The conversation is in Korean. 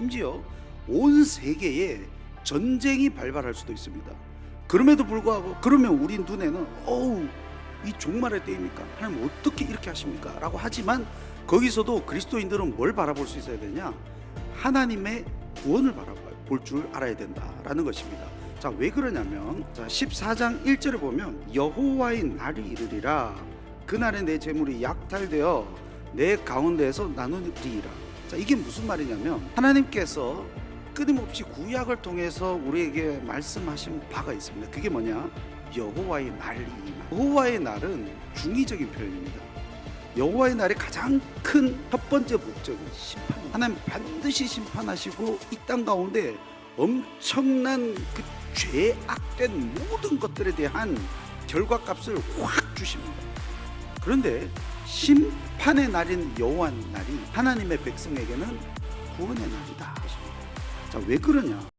심지어 온 세계에 전쟁이 발발할 수도 있습니다. 그럼에도 불구하고 그러면 우리 눈에는 어우 이 종말의 때입니까? 하나님 어떻게 이렇게 하십니까? 라고 하지만 거기서도 그리스도인들은 뭘 바라볼 수 있어야 되냐? 하나님의 구원을 바라볼 줄 알아야 된다라는 것입니다. 자, 왜 그러냐면 자, 14장 1절을 보면 여호와의 날이 이르리라 그날에 내 재물이 약탈되어 내 가운데에서 나누리라. 자, 이게 무슨 말이냐면 하나님께서 끊임없이 구약을 통해서 우리에게 말씀하신 바가 있습니다. 그게 뭐냐? 여호와의 날이 여호와의 날은 중의적인 표현입니다. 여호와의 날의 가장 큰 첫 번째 목적은 심판. 하나님 반드시 심판하시고 이 땅 가운데 엄청난 그 죄악된 모든 것들에 대한 결과값을 확 주십니다. 그런데 심판의 날인 여호와 날이 하나님의 백성에게는 구원의 날이다. 자, 왜 그러냐?